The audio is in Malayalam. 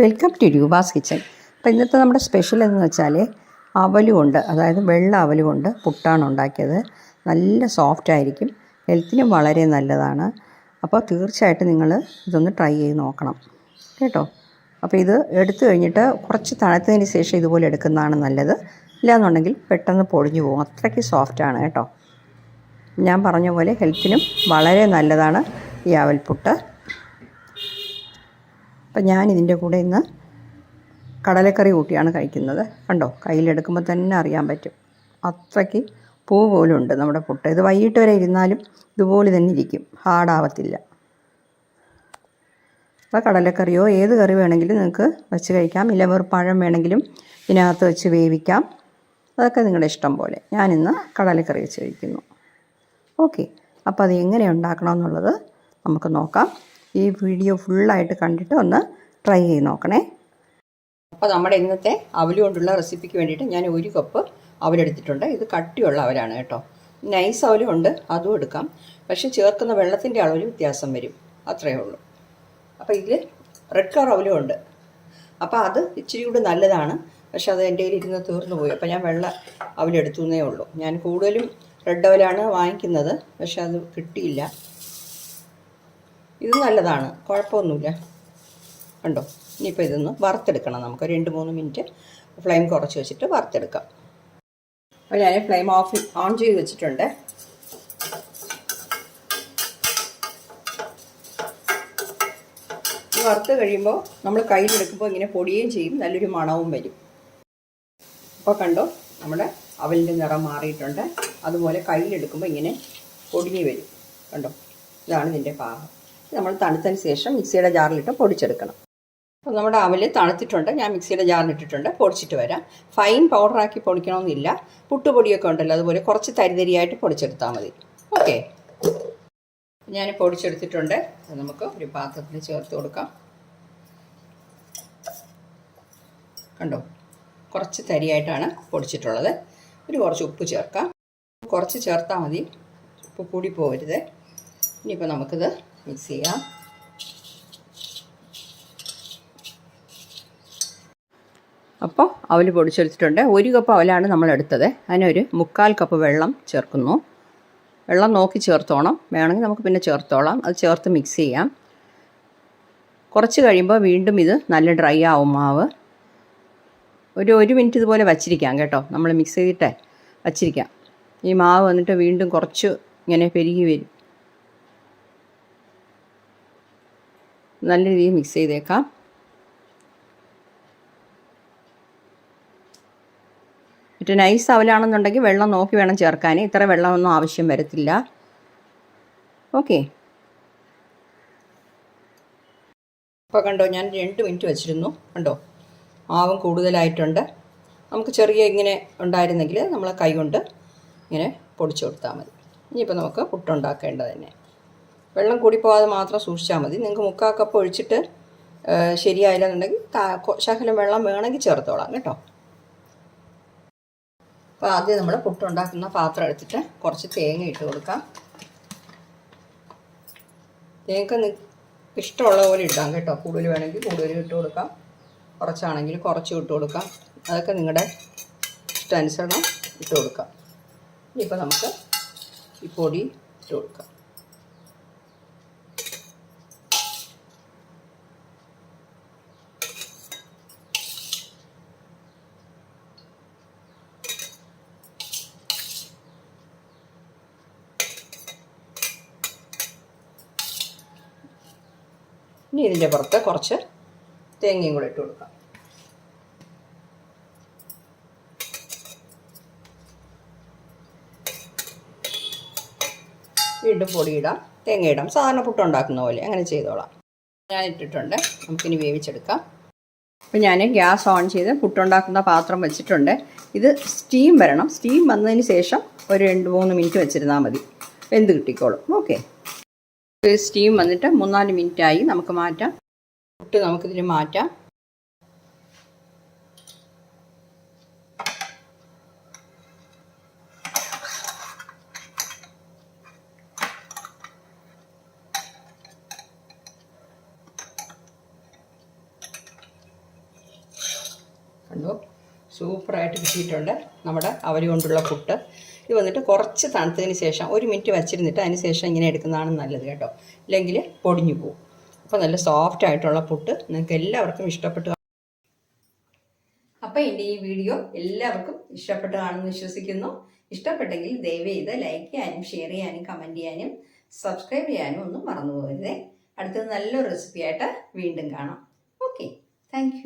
വെൽക്കം ടു രൂപാസ് കിച്ചൺ അപ്പോൾ ഇന്നത്തെ നമ്മുടെ സ്പെഷ്യൽ എന്ന് വെച്ചാൽ അവലുകൊണ്ട് അതായത് വെള്ള അവലുകൊണ്ട് പുട്ടാണ് ഉണ്ടാക്കിയത്. നല്ല സോഫ്റ്റ് ആയിരിക്കും. ഹെൽത്തിനും വളരെ നല്ലതാണ്. അപ്പോൾ തീർച്ചയായിട്ടും നിങ്ങൾ ഇതൊന്ന് ട്രൈ ചെയ്ത് നോക്കണം. കേട്ടോ? അപ്പോൾ ഇത് എടുത്തു കഴിഞ്ഞിട്ട് കുറച്ച് തണുത്തതിന് ശേഷം ഇതുപോലെ എടുക്കുന്നതാണ് നല്ലത്. ഇല്ലാന്നുണ്ടെങ്കിൽ പെട്ടെന്ന് പൊടിഞ്ഞു പോകും. അത്രയ്ക്ക് സോഫ്റ്റാണ് കേട്ടോ. ഞാൻ പറഞ്ഞ പോലെ ഹെൽത്തിനും വളരെ നല്ലതാണ് ഈ അവൽപുട്ട്. അപ്പം ഞാൻ ഇതിന്റെ കൂടെ ഇന്ന് കടലക്കറി കൂട്ടിയാണ് കഴിക്കുന്നത്. കണ്ടോ? കയ്യിലെടുക്കുമ്പോൾ തന്നെ അറിയാൻ പറ്റും. അത്രയ്ക്ക് പൂ പോലും ഉണ്ട് നമ്മുടെ പുട്ട്. ഇത് വൈകിട്ട് വരെ ഇരുന്നാലും ഇതുപോലെ തന്നെ ഇരിക്കും. ഹാർഡാവത്തില്ല. അപ്പോൾ കടലക്കറിയോ ഏത് കറി വേണമെങ്കിലും നിങ്ങൾക്ക് വെച്ച് കഴിക്കാം. ഇല്ല വെറും പഴം വേണമെങ്കിലും ഇതിനകത്ത് വെച്ച് വേവിക്കാം. അതൊക്കെ നിങ്ങളുടെ ഇഷ്ടം പോലെ. ഞാനിന്ന് കടലക്കറി വെച്ച് കഴിക്കുന്നു. ഓക്കെ. അപ്പോൾ അത് എങ്ങനെ ഉണ്ടാക്കണമെന്നുള്ളത് നമുക്ക് നോക്കാം. ഈ വീഡിയോ ഫുള്ളായിട്ട് കണ്ടിട്ട് ഒന്ന് ട്രൈ ചെയ്ത് നോക്കണേ. അപ്പോൾ നമ്മുടെ ഇന്നത്തെ അവൽ കൊണ്ടുള്ള റെസിപ്പിക്ക് വേണ്ടിയിട്ട് ഞാൻ ഒരു കപ്പ് അവലെടുത്തിട്ടുണ്ട്. ഇത് കട്ടിയുള്ള അവലാണ് കേട്ടോ. നൈസ് അവലും ഉണ്ട് അതും എടുക്കാം. പക്ഷേ ചേർക്കുന്ന വെള്ളത്തിന്റെ അളവിൽ വ്യത്യാസം വരും. അത്രയേ ഉള്ളൂ. അപ്പോൾ ഇതിൽ റെഡ് കളർ അവലും ഉണ്ട്. അപ്പോൾ അത് ഇച്ചിരി കൂടി നല്ലതാണ്. പക്ഷെ അത് എന്റെ കയ്യിൽ ഇരുന്ന് തീർന്നു പോയി. അപ്പോൾ ഞാൻ വെള്ള അവലെടുത്തു എന്നേ ഉള്ളൂ. ഞാൻ കൂടുതലും റെഡ് അവലാണ് വാങ്ങിക്കുന്നത്. പക്ഷെ അത് കിട്ടിയില്ല. ഇത് നല്ലതാണ്. കുഴപ്പമൊന്നുമില്ല. കണ്ടോ? ഇനിയിപ്പോൾ ഇതൊന്ന് വറുത്തെടുക്കണം നമുക്ക്. രണ്ട് മൂന്ന് മിനിറ്റ് ഫ്ലെയിം കുറച്ച് വെച്ചിട്ട് വറുത്തെടുക്കാം. അപ്പോൾ ഞാൻ ഫ്ലെയിം ഓഫ് ഓൺ ചെയ്ത് വെച്ചിട്ടുണ്ട്. വറുത്ത് കഴിയുമ്പോൾ നമ്മൾ കയ്യിലെടുക്കുമ്പോൾ ഇങ്ങനെ പൊടിയുകയും ചെയ്യും. നല്ലൊരു മണവും വരും. അപ്പോൾ കണ്ടോ? നമ്മുടെ അവലിന്റെ നിറം മാറിയിട്ടുണ്ട്. അതുപോലെ കയ്യിലെടുക്കുമ്പോൾ ഇങ്ങനെ പൊടിഞ്ഞ് വരും. കണ്ടോ? ഇതാണ് ഇതിന്റെ പാകം. നമ്മൾ തണുത്തതിന് ശേഷം മിക്സിയുടെ ജാറിലിട്ട് പൊടിച്ചെടുക്കണം. അപ്പോൾ നമ്മുടെ അവൽ തണുത്തിട്ടുണ്ട്. ഞാൻ മിക്സിയുടെ ജാറിലിട്ടിട്ടുണ്ട്. പൊടിച്ചിട്ട് വരാം. ഫൈൻ പൗഡറാക്കി പൊടിക്കണമെന്നില്ല. പുട്ടുപൊടിയൊക്കെ ഉണ്ടല്ലോ അതുപോലെ കുറച്ച് തരിതരിയായിട്ട് പൊടിച്ചെടുത്താൽ മതി. ഓക്കെ ഞാൻ പൊടിച്ചെടുത്തിട്ടുണ്ട്. അത് നമുക്ക് ഒരു പാത്രത്തിൽ ചേർത്ത് കൊടുക്കാം. കണ്ടോ? കുറച്ച് തരിയായിട്ടാണ് പൊടിച്ചിട്ടുള്ളത്. ഒരു കുറച്ച് ഉപ്പ് ചേർക്കാം. കുറച്ച് ചേർത്താൽ മതി. ഉപ്പ് കൂടി പോകരുത് ഇനിയിപ്പോൾ നമുക്കിത് മിക്സ് ചെയ്യാം അപ്പോൾ അവൽ പൊടിച്ചെടുത്തിട്ടുണ്ട്. ഒരു കപ്പ് അവലാണ് നമ്മൾ എടുത്തത് അതിനൊരു മുക്കാൽ കപ്പ് വെള്ളം ചേർക്കുന്നു. വെള്ളം നോക്കി ചേർത്തോണം. വേണമെങ്കിൽ നമുക്ക് പിന്നെ ചേർത്തോളാം. അത് ചേർത്ത് മിക്സ് ചെയ്യാം. കുറച്ച് കഴിയുമ്പോൾ വീണ്ടും ഇത് നല്ല ഡ്രൈ ആവും മാവ്. ഒരു ഒരു മിനിറ്റ് ഇതുപോലെ വച്ചിരിക്കാം കേട്ടോ. നമ്മൾ മിക്സ് ചെയ്തിട്ടേ വച്ചിരിക്കാം. ഈ മാവ് വന്നിട്ട് വീണ്ടും കുറച്ച് ഇങ്ങനെ പെരുകി വരും. നല്ല രീതിയിൽ മിക്സ് ചെയ്തേക്കാം. മറ്റേ നൈസ് അവലാണെന്നുണ്ടെങ്കിൽ വെള്ളം നോക്കി വേണം ചേർക്കാൻ ഇത്ര വെള്ളമൊന്നും ആവശ്യം വരത്തില്ല. ഓക്കെ അപ്പോൾ കണ്ടോ ഞാൻ രണ്ട് മിനിറ്റ് വെച്ചിരുന്നു. കണ്ടോ? ആവും കൂടുതലായിട്ടുണ്ട്. നമുക്ക് ചെറിയ ഇങ്ങനെ ഉണ്ടായിരുന്നെങ്കിൽ നമ്മൾ കൈ കൊണ്ട് ഇങ്ങനെ പൊടിച്ചു കൊടുത്താൽ മതി. ഇനിയിപ്പോൾ നമുക്ക് പുട്ടുണ്ടാക്കേണ്ടത് തന്നെ. വെള്ളം കൂടി പോകാതെ മാത്രം സൂക്ഷിച്ചാൽ മതി. നിങ്ങൾക്ക് മുക്കാൽ കപ്പ് ഒഴിച്ചിട്ട് ശരിയായില്ലെന്നുണ്ടെങ്കിൽ ശകലം വെള്ളം വേണമെങ്കിൽ ചേർത്തോളാം കേട്ടോ. അപ്പോൾ ആദ്യം നമ്മൾ പുട്ടുണ്ടാക്കുന്ന പാത്രം എടുത്തിട്ട് കുറച്ച് തേങ്ങ ഇട്ട് കൊടുക്കാം. തേങ്ങക്ക് ഇഷ്ടമുള്ള പോലെ ഇടാം കേട്ടോ. കൂടുതൽ വേണമെങ്കിൽ കൂടുതൽ ഇട്ട് കൊടുക്കാം. കുറച്ചാണെങ്കിൽ കുറച്ച് ഇട്ട് കൊടുക്കാം. അതൊക്കെ നിങ്ങളുടെ ഇഷ്ടാനുസരണം ഇട്ട് കൊടുക്കാം. ഇനിയിപ്പോൾ നമുക്ക് ഈ പൊടി ഇട്ട് കൊടുക്കാം. ഇനി ഇതിന്റെ പുറത്ത് കുറച്ച് തേങ്ങയും കൂടെ ഇട്ട് കൊടുക്കാം. വീണ്ടും പൊടിയിടാം തേങ്ങ ഇടാം. സാധാരണ പുട്ടുണ്ടാക്കുന്ന പോലെ അങ്ങനെ ചെയ്തോളാം. ഞാൻ ഇട്ടിട്ടുണ്ട്. നമുക്കിനി വേവിച്ചെടുക്കാം. അപ്പോൾ ഞാൻ ഗ്യാസ് ഓൺ ചെയ്ത് പുട്ടുണ്ടാക്കുന്ന പാത്രം വെച്ചിട്ടുണ്ട്. ഇത് സ്റ്റീം വരണം. സ്റ്റീം വന്നതിന് ശേഷം ഒരു രണ്ട് മൂന്ന് മിനിറ്റ് വെച്ചിരുന്നാൽ മതി. വെന്ത് കിട്ടിക്കോളും. ഓക്കെ. സ്റ്റീം വന്നിട്ട് മൂന്നാൽ മിനിറ്റായി നമുക്ക് മാറ്റാം. പുട്ട് നമുക്കിതിന് മാറ്റാം. കണ്ടോ? സൂപ്പറായിട്ട് കിട്ടിയിട്ടുണ്ട് നമ്മുടെ അവരി കൊണ്ടുള്ള പുട്ട്. ഇത് വന്നിട്ട് കുറച്ച് തണുത്തതിന് ശേഷം ഒരു മിനിറ്റ് വച്ചിരുന്നിട്ട് അതിന് ശേഷം ഇങ്ങനെ എടുക്കുന്നതാണ് നല്ലത് കേട്ടോ. ഇല്ലെങ്കിൽ പൊടിഞ്ഞു പോകും. അപ്പോൾ നല്ല സോഫ്റ്റ് ആയിട്ടുള്ള പുട്ട് നിങ്ങൾക്ക് എല്ലാവർക്കും ഇഷ്ടപ്പെട്ടു. അപ്പോൾ എന്റെ ഈ വീഡിയോ എല്ലാവർക്കും ഇഷ്ടപ്പെട്ടതാണെന്ന് വിശ്വസിക്കുന്നു. ഇഷ്ടപ്പെട്ടെങ്കിൽ ദയവ് ലൈക്ക് ചെയ്യാനും ഷെയർ ചെയ്യാനും കമന്റ് ചെയ്യാനും സബ്സ്ക്രൈബ് ചെയ്യാനും ഒന്നും മറന്നു പോകരുതേ. അടുത്തത് നല്ലൊരു റെസിപ്പിയായിട്ട് വീണ്ടും കാണാം. Okay thank